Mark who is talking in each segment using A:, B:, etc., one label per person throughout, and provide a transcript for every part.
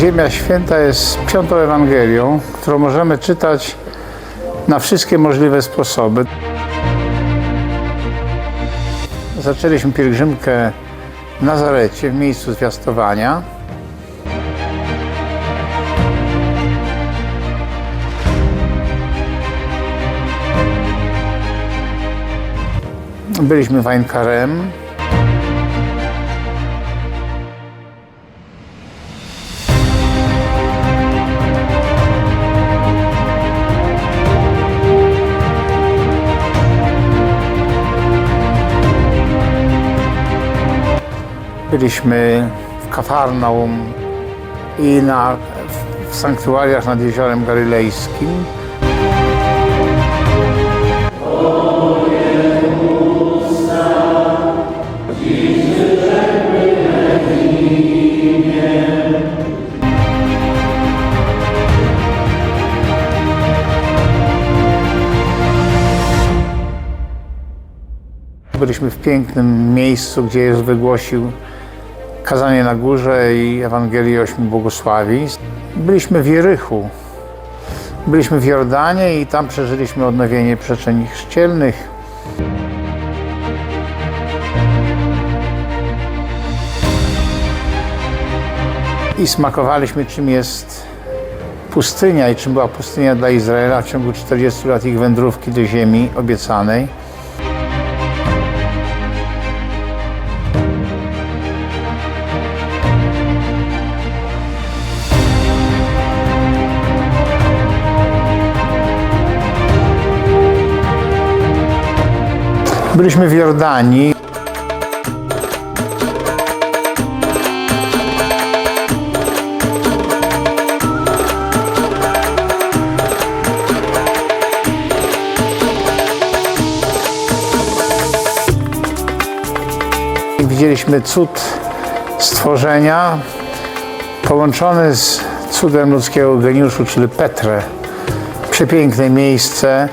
A: Ziemia Święta jest piątą Ewangelią, którą możemy czytać na wszystkie możliwe sposoby. Zaczęliśmy pielgrzymkę w Nazarecie, w miejscu zwiastowania. Byliśmy w Byliśmy w Kafarnaum i na, w sanktuariach nad Jeziorem Galilejskim. Byliśmy w pięknym miejscu, gdzie Jezus wygłosił kazanie na górze i Ewangelię ośmiu błogosławieństw. Byliśmy w Jerychu. Byliśmy w Jordanie i tam przeżyliśmy odnowienie przeczeń chrzcielnych. I smakowaliśmy, czym jest pustynia i czym była pustynia dla Izraela w ciągu 40 lat ich wędrówki do ziemi obiecanej. Byliśmy w Jordanii. Widzieliśmy cud stworzenia połączony z cudem ludzkiego geniuszu, czyli Petrę. Przepiękne miejsce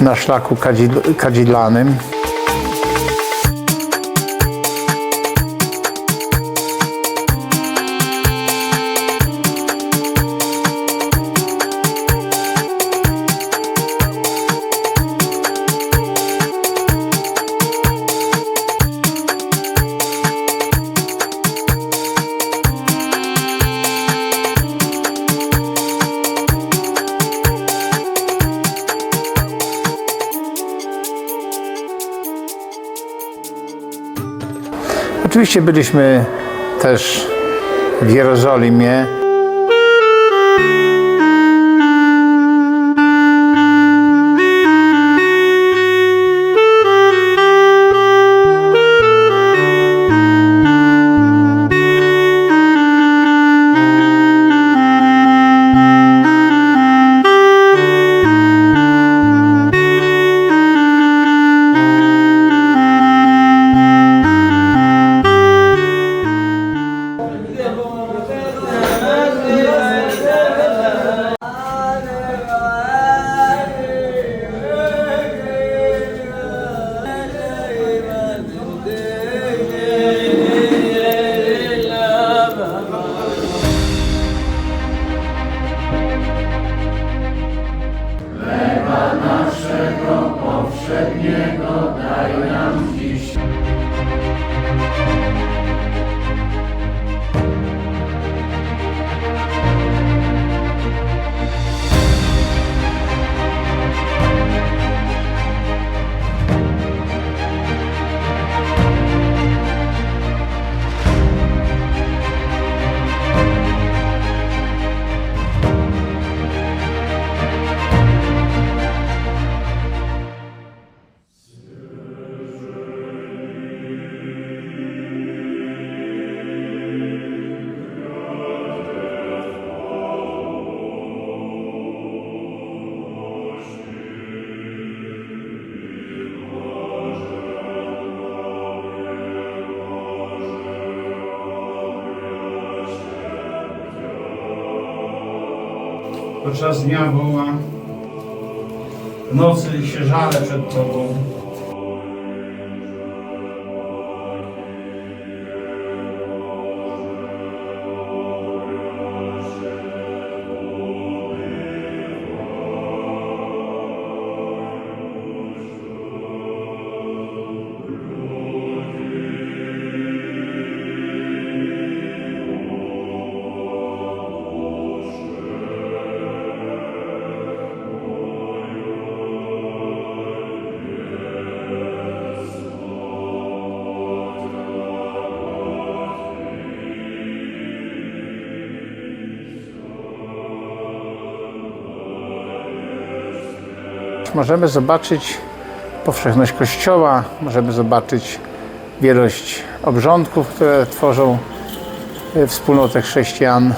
A: na szlaku kadzid- kadzidlanym. Oczywiście byliśmy też w Jerozolimie. Podczas dnia woła, nocy się żale przed Tobą. Możemy zobaczyć powszechność Kościoła, możemy zobaczyć wielość obrządków, które tworzą e, wspólnotę chrześcijan.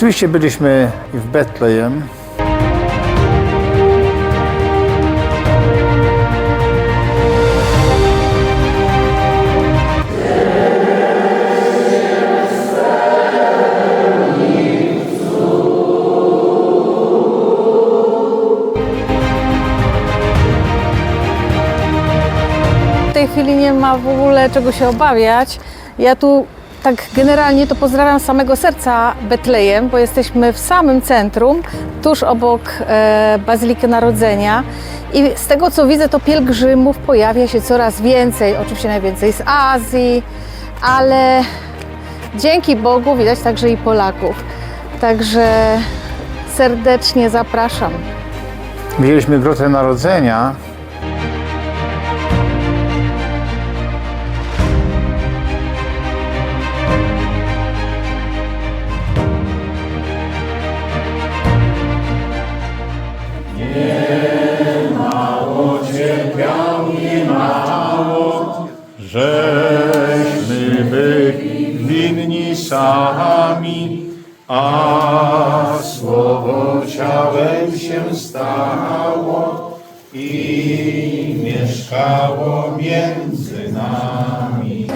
A: Oczywiście byliśmy w Betlejem.
B: W tej chwili nie ma w ogóle czego się obawiać. Ja tu tak generalnie to pozdrawiam samego serca Betlejem, bo jesteśmy w samym centrum, tuż obok e, Bazyliki Narodzenia. I z tego co widzę, to pielgrzymów pojawia się coraz więcej. Oczywiście najwięcej z Azji, ale dzięki Bogu widać także i Polaków. Także serdecznie zapraszam.
A: Widzieliśmy Grotę Narodzenia.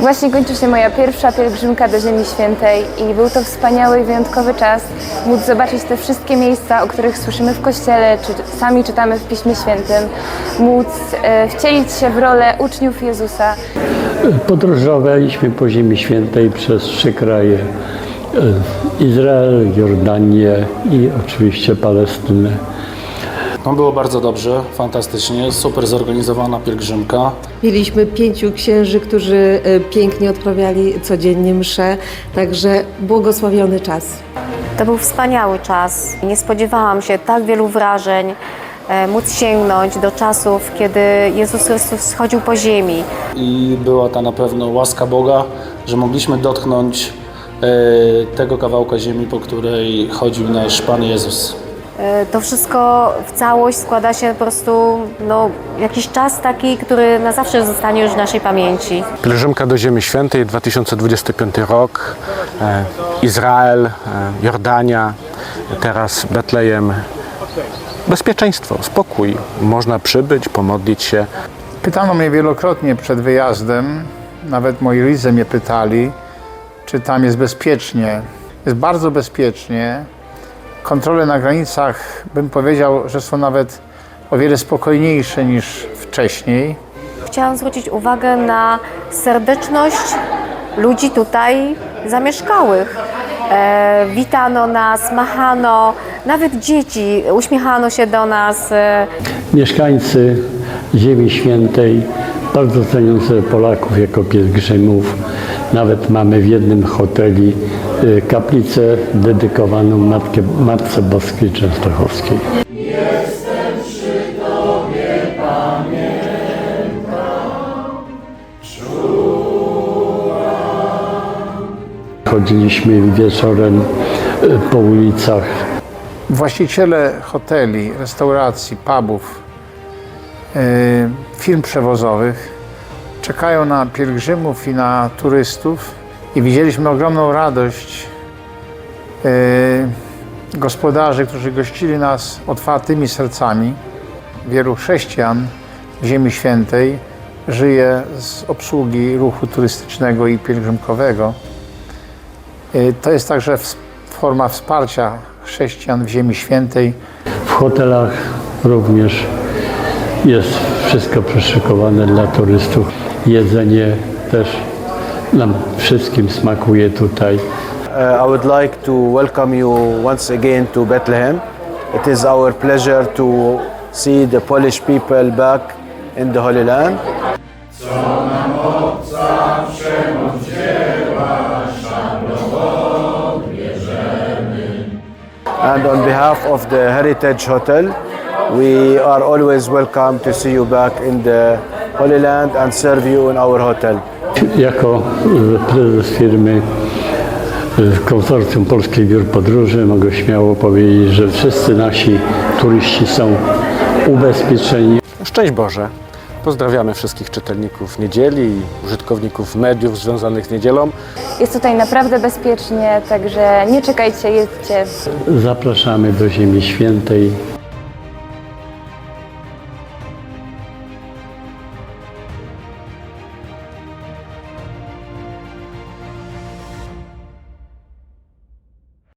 C: Właśnie kończy się moja pierwsza pielgrzymka do Ziemi Świętej i był to wspaniały i wyjątkowy czas móc zobaczyć te wszystkie miejsca, o których słyszymy w Kościele, czy sami czytamy w Piśmie Świętym, móc e, wcielić się w rolę uczniów Jezusa.
D: Podróżowaliśmy po Ziemi Świętej przez trzy kraje. e, Izrael, Jordanię i oczywiście Palestynę.
E: No było bardzo dobrze, fantastycznie, super zorganizowana pielgrzymka.
F: Mieliśmy pięciu księży, którzy e, pięknie odprawiali codziennie msze, także błogosławiony czas.
G: To był wspaniały czas. Nie spodziewałam się tak wielu wrażeń, e, móc sięgnąć do czasów, kiedy Jezus Chrystus schodził po ziemi.
E: I była ta na pewno łaska Boga, że mogliśmy dotknąć e, tego kawałka ziemi, po której chodził nasz Pan Jezus.
G: E, To wszystko w całość składa się po prostu no, jakiś czas taki, który na zawsze zostanie już w naszej pamięci.
H: Pielgrzymka do Ziemi Świętej 2025 rok, e, Izrael, e, Jordania, teraz Betlejem. Bezpieczeństwo, spokój. Można przybyć, pomodlić się.
A: Pytano mnie wielokrotnie przed wyjazdem, nawet moi rodzice mnie pytali, czy tam jest bezpiecznie. Jest bardzo bezpiecznie. Kontrole na granicach, bym powiedział, że są nawet o wiele spokojniejsze niż wcześniej.
G: Chciałam zwrócić uwagę na serdeczność ludzi tutaj zamieszkałych. E, witano nas, machano, nawet dzieci uśmiechano się do nas. E,
D: Mieszkańcy Ziemi Świętej bardzo cenią sobie Polaków jako pielgrzymów. Nawet mamy w jednym hoteli e, kaplicę dedykowaną Matkę, Matce Boskiej Częstochowskiej. Chodziliśmy wieczorem e, po ulicach
A: Właściciele hoteli, restauracji, pubów yy, firm przewozowych czekają na pielgrzymów i na turystów i widzieliśmy ogromną radość e, gospodarzy, którzy gościli nas otwartymi sercami. Wielu chrześcijan w Ziemi Świętej żyje z obsługi ruchu turystycznego i pielgrzymkowego. E, To jest także forma wsparcia chrześcijan w Ziemi Świętej.
D: W hotelach również jest wszystko przyszykowane dla turystów. Jedzenie też nam wszystkim smakuje tutaj.
I: Uh, I would like to welcome you once again to Bethlehem. It is our pleasure to see the Polish people back in the Holy Land. And on behalf of the Heritage Hotel, we are always welcome to see you back in the Holy Land and serve you in our hotel.
D: Jako e, prezes firmy e, Konsorcjum Polskich Biur Podróży mogę śmiało powiedzieć, że wszyscy nasi turyści są ubezpieczeni.
H: Szczęść Boże! Pozdrawiamy wszystkich czytelników niedzieli i użytkowników mediów związanych z niedzielą.
C: Jest tutaj naprawdę bezpiecznie, także nie czekajcie, jedźcie.
D: Zapraszamy do Ziemi Świętej.